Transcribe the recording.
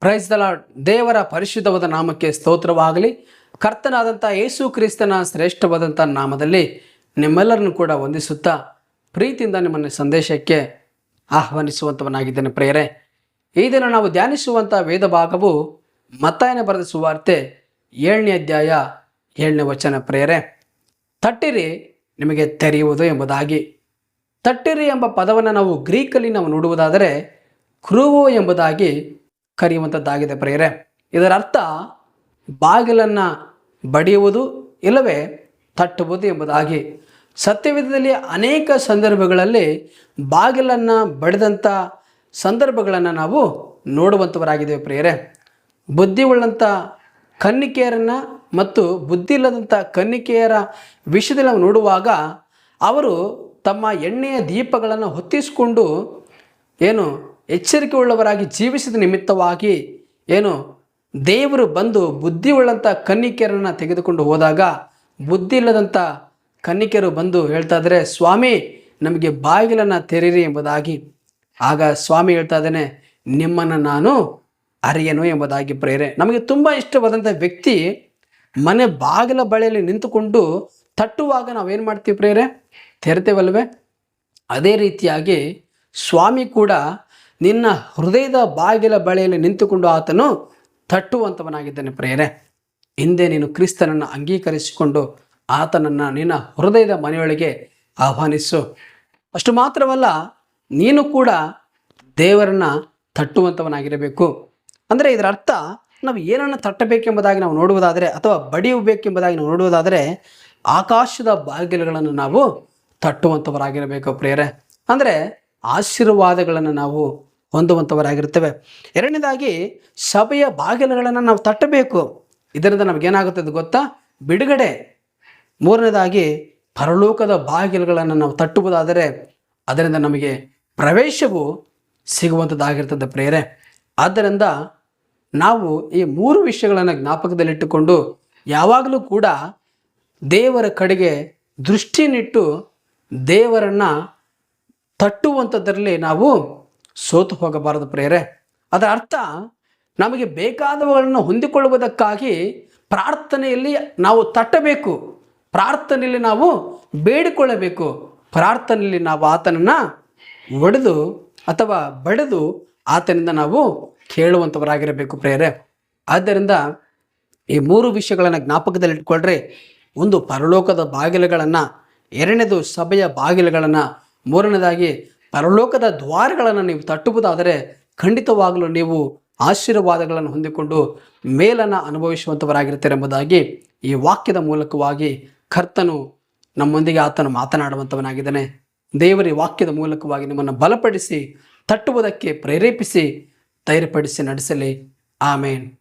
Price ದೇವರ ಪರಿಶುದ್ಧವಾದ ನಾಮಕ್ಕೆ ಸ್ತೋತ್ರವಾಗಲಿ. ಕರ್ತನಾದಂಥ ಯೇಸು ಕ್ರಿಸ್ತನ ಶ್ರೇಷ್ಠವಾದಂಥ ನಾಮದಲ್ಲಿ ನಿಮ್ಮೆಲ್ಲರನ್ನು ಕೂಡ ವಂದಿಸುತ್ತಾ ಪ್ರೀತಿಯಿಂದ ನಿಮ್ಮನ್ನು ಸಂದೇಶಕ್ಕೆ ಆಹ್ವಾನಿಸುವಂಥವನಾಗಿದ್ದೇನೆ ಪ್ರೇಯರೆ. ಈ ದಿನ ನಾವು ಧ್ಯಾನಿಸುವಂಥ ವೇದ ಭಾಗವು ಮತ್ತಾಯನ ಬರೆದ ಸುವಾರ್ತೆ ಏಳನೇ ಅಧ್ಯಾಯ ಏಳನೇ ವಚನ ಪ್ರೇಯರೆ. ತಟ್ಟಿರಿ ನಿಮಗೆ ತೆರೆಯುವುದು ಎಂಬುದಾಗಿ. ತಟ್ಟಿರಿ ಎಂಬ ಪದವನ್ನು ನಾವು ಗ್ರೀಕಲ್ಲಿ ನಾವು ನೋಡುವುದಾದರೆ ಕ್ರೂವೋ ಎಂಬುದಾಗಿ ಕರೆಯುವಂಥದ್ದಾಗಿದೆ ಪ್ರೇರೆ ಇದರ ಅರ್ಥ ಬಾಗಿಲನ್ನು ಬಡಿಯುವುದು ಇಲ್ಲವೇ ತಟ್ಟುವುದು ಎಂಬುದಾಗಿ. ಸತ್ಯವಿಧದಲ್ಲಿ ಅನೇಕ ಸಂದರ್ಭಗಳಲ್ಲಿ ಬಾಗಿಲನ್ನು ಬಡಿದಂಥ ಸಂದರ್ಭಗಳನ್ನು ನಾವು ನೋಡುವಂಥವರಾಗಿದ್ದೇವೆ ಪ್ರಿಯರೇ. ಬುದ್ಧಿ ಉಳ್ಳಂಥ ಕನ್ನಿಕೆಯರನ್ನು ಮತ್ತು ಬುದ್ಧಿ ಇಲ್ಲದಂಥ ಕನ್ನಿಕೆಯರ ವಿಷಯದಲ್ಲಿ ನಾವು ನೋಡುವಾಗ ಅವರು ತಮ್ಮ ಎಣ್ಣೆಯ ದೀಪಗಳನ್ನು ಹೊತ್ತಿಸಿಕೊಂಡು ಏನು ಎಚ್ಚರಿಕೆ ಉಳ್ಳವರಾಗಿ ಜೀವಿಸಿದ ನಿಮಿತ್ತವಾಗಿ ಏನು ದೇವರು ಬಂದು ಬುದ್ಧಿ ಉಳ್ಳಂಥ ಕನ್ನಿಕೆಯರನ್ನು ತೆಗೆದುಕೊಂಡು ಹೋದಾಗ ಬುದ್ಧಿ ಇಲ್ಲದಂಥ ಕನ್ನಿಕೆಯರು ಬಂದು ಹೇಳ್ತಾ ಸ್ವಾಮಿ, ನಮಗೆ ಬಾಗಿಲನ್ನು ತೆರೀರಿ ಎಂಬುದಾಗಿ. ಆಗ ಸ್ವಾಮಿ ಹೇಳ್ತಾ ಇದ್ದಾನೆ ನಿಮ್ಮನ್ನು ನಾನು ಅರಿಯನು ಎಂಬುದಾಗಿ ಪ್ರೇರೆ. ನಮಗೆ ತುಂಬ ಇಷ್ಟವಾದಂಥ ವ್ಯಕ್ತಿ ಮನೆ ಬಾಗಿಲ ಬಳಿಯಲ್ಲಿ ನಿಂತುಕೊಂಡು ತಟ್ಟುವಾಗ ನಾವೇನು ಮಾಡ್ತೀವಿ ಪ್ರೇರೆ? ತೆರೆತೇವಲ್ವೇ? ಅದೇ ರೀತಿಯಾಗಿ ಸ್ವಾಮಿ ಕೂಡ ನಿನ್ನ ಹೃದಯದ ಬಾಗಿಲ ಬಳಿಯಲ್ಲಿ ನಿಂತುಕೊಂಡು ಆತನು ತಟ್ಟುವಂಥವನಾಗಿದ್ದಾನೆ ಪ್ರೇರೆ ಹಿಂದೆ ನೀನು ಕ್ರಿಸ್ತನನ್ನು ಅಂಗೀಕರಿಸಿಕೊಂಡು ಆತನನ್ನು ನಿನ್ನ ಹೃದಯದ ಮನೆಯೊಳಗೆ ಆಹ್ವಾನಿಸು. ಅಷ್ಟು ಮಾತ್ರವಲ್ಲ, ನೀನು ಕೂಡ ದೇವರನ್ನ ತಟ್ಟುವಂಥವನಾಗಿರಬೇಕು ಅಂದರೆ ಇದರ ಅರ್ಥ, ನಾವು ಏನನ್ನು ತಟ್ಟಬೇಕೆಂಬುದಾಗಿ ನಾವು ನೋಡುವುದಾದರೆ ಅಥವಾ ಬಡಿಯಬೇಕೆಂಬುದಾಗಿ ನಾವು ನೋಡುವುದಾದರೆ ಆಕಾಶದ ಬಾಗಿಲುಗಳನ್ನು ನಾವು ತಟ್ಟುವಂಥವರಾಗಿರಬೇಕು ಪ್ರಿಯರೇ. ಅಂದರೆ ಆಶೀರ್ವಾದಗಳನ್ನು ನಾವು ಹೊಂದುವಂಥವರಾಗಿರ್ತೇವೆ ಎರಡನೇದಾಗಿ ಸಭೆಯ ಬಾಗಿಲುಗಳನ್ನು ನಾವು ತಟ್ಟಬೇಕು. ಇದರಿಂದ ನಮಗೇನಾಗುತ್ತದೆ ಗೊತ್ತಾ? ಬಿಡುಗಡೆ. ಮೂರನೇದಾಗಿ ಪರಲೋಕದ ಬಾಗಿಲುಗಳನ್ನು ನಾವು ತಟ್ಟುವುದಾದರೆ ಅದರಿಂದ ನಮಗೆ ಪ್ರವೇಶವು ಸಿಗುವಂಥದ್ದಾಗಿರ್ತದೆ ಪ್ರೇರೆ ಆದ್ದರಿಂದ ನಾವು ಈ ಮೂರು ವಿಷಯಗಳನ್ನು ಜ್ಞಾಪಕದಲ್ಲಿಟ್ಟುಕೊಂಡು ಯಾವಾಗಲೂ ಕೂಡ ದೇವರ ಕಡೆಗೆ ದೃಷ್ಟಿನಿಟ್ಟು ದೇವರನ್ನು ತಟ್ಟುವಂಥದ್ರಲ್ಲಿ ನಾವು ಸೋತು ಹೋಗಬಾರದು ಪ್ರೇರೆ ಅದರ ಅರ್ಥ ನಮಗೆ ಬೇಕಾದವುಗಳನ್ನು ಹೊಂದಿಕೊಳ್ಳುವುದಕ್ಕಾಗಿ ಪ್ರಾರ್ಥನೆಯಲ್ಲಿ ನಾವು ತಟ್ಟಬೇಕು. ಪ್ರಾರ್ಥನೆಯಲ್ಲಿ ನಾವು ಬೇಡಿಕೊಳ್ಳಬೇಕು. ಪ್ರಾರ್ಥನೆಯಲ್ಲಿ ನಾವು ಆತನನ್ನು ಒಡೆದು ಅಥವಾ ಬಡಿದು ಆತನಿಂದ ನಾವು ಕೇಳುವಂಥವರಾಗಿರಬೇಕು ಪ್ರೇರೆ ಆದ್ದರಿಂದ ಈ ಮೂರು ವಿಷಯಗಳನ್ನು ಜ್ಞಾಪಕದಲ್ಲಿಟ್ಕೊಳ್ರೆ ಒಂದು ಪರಲೋಕದ ಬಾಗಿಲುಗಳನ್ನು, ಎರಡನೇದು ಸಭೆಯ ಬಾಗಿಲುಗಳನ್ನು, ಮೂರನೇದಾಗಿ ಪರಲೋಕದ ದ್ವಾರಗಳನ್ನು ನೀವು ತಟ್ಟುವುದಾದರೆ ಖಂಡಿತವಾಗಲೂ ನೀವು ಆಶೀರ್ವಾದಗಳನ್ನು ಹೊಂದಿಕೊಂಡು ಮೇಲನ್ನು ಅನುಭವಿಸುವಂಥವರಾಗಿರ್ತಾರೆ ಎಂಬುದಾಗಿ ಈ ವಾಕ್ಯದ ಮೂಲಕವಾಗಿ ಕರ್ತನು ನಮ್ಮೊಂದಿಗೆ ಆತನು ಮಾತನಾಡುವಂಥವನಾಗಿದ್ದಾನೆ. ದೇವರ ವಾಕ್ಯದ ಮೂಲಕವಾಗಿ ನಿಮ್ಮನ್ನು ಬಲಪಡಿಸಿ, ತಟ್ಟುವುದಕ್ಕೆ ಪ್ರೇರೇಪಿಸಿ ಧೈರ್ಯಪಡಿಸಿ ನಡೆಸಲಿ. ಆಮೇನ್.